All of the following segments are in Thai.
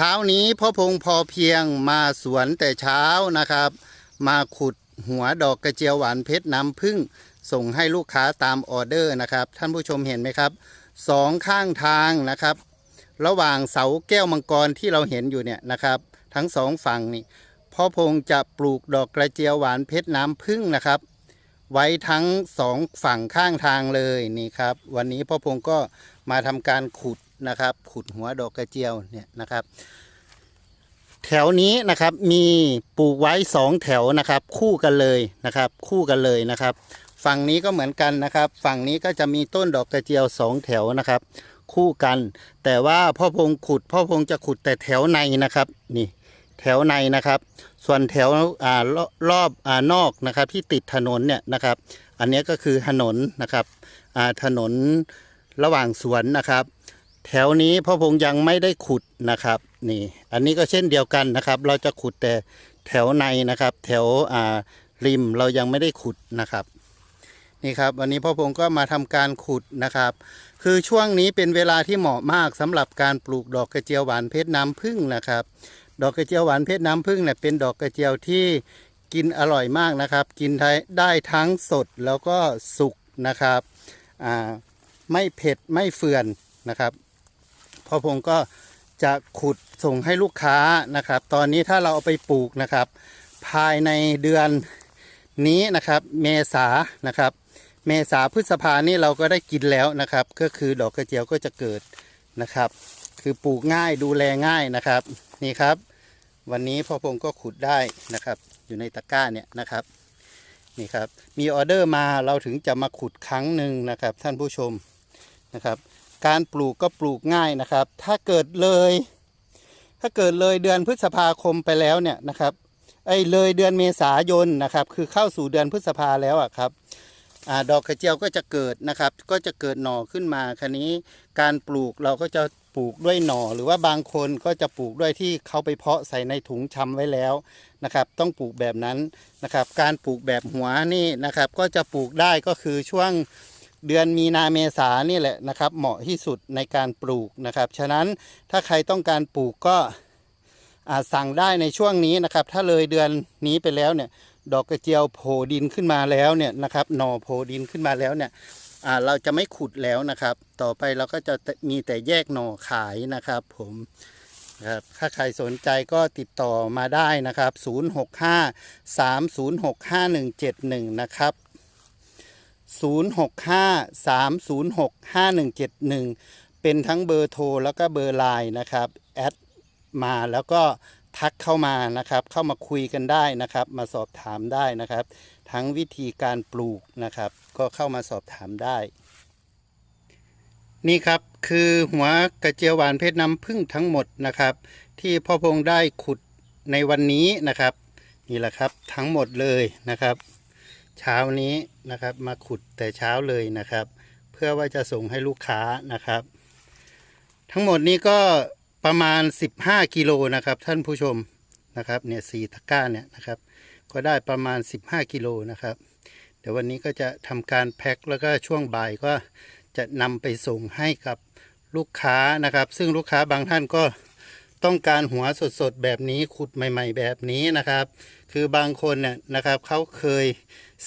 เช้านี้พ่อพงพอเพียงมาสวนแต่เช้านะครับ มาขุดหัวดอกกระเจียวหวานเพชรน้ำผึ้งส่งให้ลูกค้าตามออเดอร์นะครับ ท่านผู้ชมเห็นไหมครับสองข้างทางนะครับ ระหว่างเสาแก้วมังกรที่เราเห็นอยู่เนี่ยนะครับ ทั้งสองฝั่งนี่พ่อพงจะปลูกดอกกระเจียวหวานเพชรน้ำผึ้งนะครับ ไว้ทั้งสองฝั่งข้างทางเลยนี่ครับ วันนี้พ่อพงก็มาทำการขุด นะครับ ขุดหัวดอกกระเจียวเนี่ยนะครับ แถวนี้นะครับมีปลูกไว้สองแถวนะครับ คู่กันเลยนะครับ คู่กันเลยนะครับ ฝั่งนี้ก็เหมือนกันนะครับ ฝั่งนี้ก็จะมีต้นดอกกระเจียวสองแถวนะครับ คู่กัน แต่ว่าพ่อพงขุด พ่อพงจะขุดแต่แถวในนะครับนี่แถวในนะครับ ส่วนแถวอ่ารอบรอบอ่านอกนะครับ ที่ติดถนนเนี่ยนะครับ อันนี้ก็คือถนนนะครับอ่าถนนระหว่างสวนนะครับ แถวนี้พ่อพงยังไม่ได้ขุดนะครับนี่อันนี้ก็เช่นเดียวกันนะครับ เราจะขุดแต่แถวในนะครับ แถวอ่าริมเรายังไม่ได้ขุดนะครับนี่ครับวันนี้พ่อพงก็มาทำการขุดนะครับ คือช่วงนี้เป็นเวลาที่เหมาะมากสำหรับการปลูกดอกกระเจียวหวานเพชรน้ำผึ้งนะครับ ดอกกระเจียวหวานเพชรน้ำผึ้งเนี่ยเป็นดอกกระเจียวที่กินอร่อยมากนะครับ กินได้ทั้งสดแล้วก็สุกนะครับไม่เผ็ดไม่เฟื่อนนะครับ พ่อพงก็จะขุดส่งให้ลูกค้านะครับ ตอนนี้ถ้าเราเอาไปปลูกนะครับ ภายในเดือนนี้นะครับ เมษานะครับ เมษาพฤษภานี่เราก็ได้กินแล้วนะครับ ก็คือดอกกระเจียวก็จะเกิดนะครับ คือปลูกง่ายดูแลง่ายนะครับ นี่ครับ วันนี้พ่อพงก็ขุดได้นะครับ อยู่ในตะกร้าเนี่ยนะครับนี่ครับมีออเดอร์มาเราถึงจะมาขุดครั้งหนึ่งนะครับ ท่านผู้ชมนะครับ การปลูกก็ปลูกง่ายนะครับ ถ้าเกิดเลย ถ้าเกิดเลยเดือนพฤษภาคมไปแล้วเนี่ยนะครับไอ้เลยเดือนเมษายนนะครับ คือเข้าสู่เดือนพฤษภาแล้วอะครับอดอกกระเจียวก็จะเกิดนะครับ ก็จะเกิดหน่อขึ้นมาคันนี้การปลูกเราก็จะปลูกด้วยหน่อ หรือว่าบางคนก็จะปลูกด้วยที่เขาไปเพาะใส่ในถุงชำไว้แล้วนะครับ ต้องปลูกแบบนั้นนะครับ การปลูกแบบหัวนี่นะครับ ก็จะปลูกได้ก็คือช่วง เดือนมีนาเมษานี่แหละนะครับ เหมาะที่สุดในการปลูกนะครับ ฉะนั้นถ้าใครต้องการปลูกก็สั่งได้ในช่วงนี้นะครับ ถ้าเลยเดือนนี้ไปแล้วเนี่ย ดอกกระเจียวโผล่ดินขึ้นมาแล้วเนี่ยนะครับ หน่อโผล่ดินขึ้นมาแล้วเนี่ยเราจะไม่ขุดแล้วนะครับ ต่อไปเราก็จะมีแต่แยกหน่อขายนะครับ ผมครับถ้าใครสนใจก็ติดต่อมาได้นะครับ 065 306 5171 นะครับ 065 306 5171 เป็นทั้งเบอร์โทรแล้วก็เบอร์ไลน์นะครับแอดมาแล้วก็ทักเข้ามานะครับ เข้ามาคุยกันได้นะครับ มาสอบถามได้นะครับ ทั้งวิธีการปลูกนะครับ ก็เข้ามาสอบถามได้ นี่ครับคือหัวกระเจียวหวานเพชรน้ำผึ้งทั้งหมดนะครับ ที่พ่อพงได้ขุดในวันนี้นะครับ นี่แหละครับทั้งหมดเลยนะครับ เช้านี้นะครับมาขุดแต่เช้าเลยนะครับ เพื่อว่าจะส่งให้ลูกค้านะครับ ทั้งหมดนี้ก็ประมาณ 15 กิโลนะครับ ท่านผู้ชมนะครับเนี่ยสีตะก้าเนี่ยนะครับ ก็ได้ประมาณ 15 กิโลนะครับ เดี๋ยววันนี้ก็จะทำการแพ็คแล้วก็ช่วงบ่ายก็จะนำไปส่งให้กับลูกค้านะครับ ซึ่งลูกค้าบางท่านก็ ต้องการหัวสดๆแบบนี้ขุดใหม่ ๆ แบบนี้นะครับ คือบางคนเนี่ยนะครับเขาเคย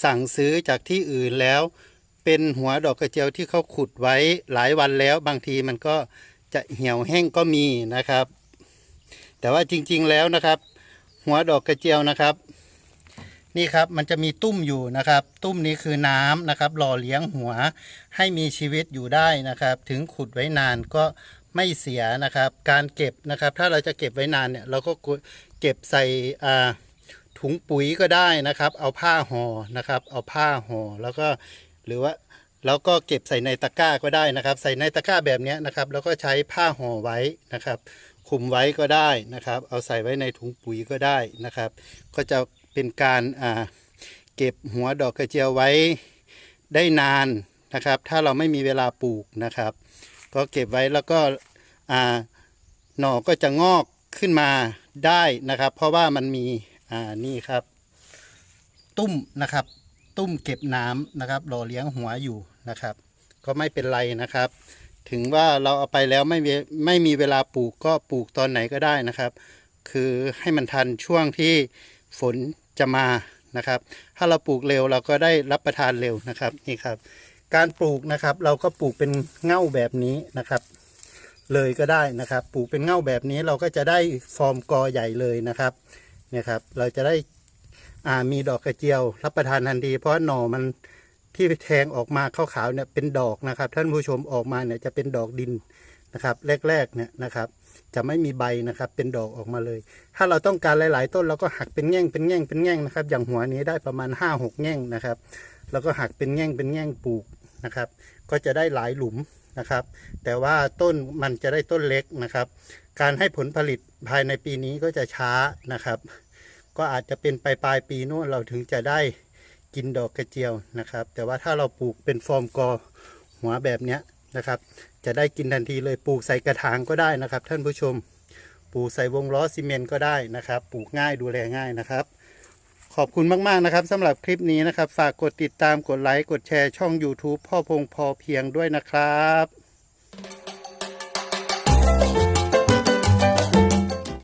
สั่งซื้อจากที่อื่นแล้ว เป็นหัวดอกกระเจียวที่เขาขุดไว้หลายวันแล้ว บางทีมันก็จะเหี่ยวแห้งก็มีนะครับ แต่ว่าจริงๆแล้วนะครับ หัวดอกกระเจียวนะครับ นี่ครับมันจะมีตุ้มอยู่นะครับ ตุ้มนี้คือน้ำนะครับ หล่อเลี้ยงหัวให้มีชีวิตอยู่ได้นะครับ ถึงขุดไว้นานก็ ไม่เสียนะครับ การเก็บนะครับ ถ้าเราจะเก็บไว้นานเนี่ยเราก็เก็บใส่ถุงปุ๋ยก็ได้นะครับ เอาผ้าห่อนะครับ เอาผ้าห่อแล้วก็หรือว่าแล้วก็เก็บใส่ในตะกร้าก็ได้นะครับ ใส่ในตะกร้าแบบนี้นะครับ แล้วก็ใช้ผ้าห่อไว้นะครับคุมไว้ก็ได้นะครับ เอาใส่ไว้ในถุงปุ๋ยก็ได้นะครับ ก็จะเป็นการเก็บหัวดอกกระเจียวไว้ได้นานนะครับ ถ้าเราไม่มีเวลาปลูกนะครับ ก็เก็บไว้แล้วก็อ่าหน่อก็จะงอกขึ้นมาได้นะครับ เพราะว่ามันมีอ่านี่ครับ ตุ้มนะครับ ตุ้มเก็บน้ำนะครับหล่อเลี้ยงหัวอยู่นะครับ ก็ไม่เป็นไรนะครับ ถึงว่าเราเอาไปแล้วไม่มีไม่มีเวลาปลูกก็ปลูกตอนไหนก็ได้นะครับ คือให้มันทันช่วงที่ฝนจะมานะครับ ถ้าเราปลูกเร็วเราก็ได้รับประทานเร็วนะครับนี่ครับ การปลูกนะครับ เราก็ปลูกเป็นเง่าแบบนี้นะครับ เลยก็ได้นะครับ ปลูกเป็นเง่าแบบนี้เราก็จะได้ฟอร์มกอใหญ่เลยนะครับเนี่ยครับ เราจะได้อ่ามีดอกกระเจียว รับประทานทันที เพราะหน่อมันที่แทงออกมาขาวๆเนี่ยเป็นดอกนะครับ ท่านผู้ชมออกมาเนี่ยจะเป็นดอกดินนะครับ แรกๆเนี่ยนะครับ จะไม่มีใบนะครับ เป็นดอกออกมาเลย ถ้าเราต้องการหลาย ๆ ต้นเราก็หักเป็นแง่งเป็นแง่งเป็นแง่งนะครับ อย่างหัวนี้ได้ประมาณ5้าหกแง่งนะครับ แล้วก็หักเป็นแง่งเป็นแง่งปลูก นะครับ ก็จะได้หลายหลุมนะครับ แต่ว่าต้นมันจะได้ต้นเล็กนะครับ การให้ผลผลิตภายในปีนี้ก็จะช้านะครับ ก็อาจจะเป็นปลายปลายปีนู้นเราถึงจะได้กินดอกกระเจียวนะครับ แต่ว่าถ้าเราปลูกเป็นฟอร์มกอหัวแบบเนี้ยนะครับ จะได้กินทันทีเลยปลูกใส่กระถางก็ได้นะครับ ท่านผู้ชม ปลูกใส่วงล้อซีเมนต์ก็ได้นะครับ ปลูกง่ายดูแลง่ายนะครับ ขอบคุณมาก ๆ นะครับสำหรับคลิปนี้นะครับ ฝากกดติดตามกดไลค์ กดแชร์ช่อง YouTube พ่อพงพอเพียงด้วยนะครับ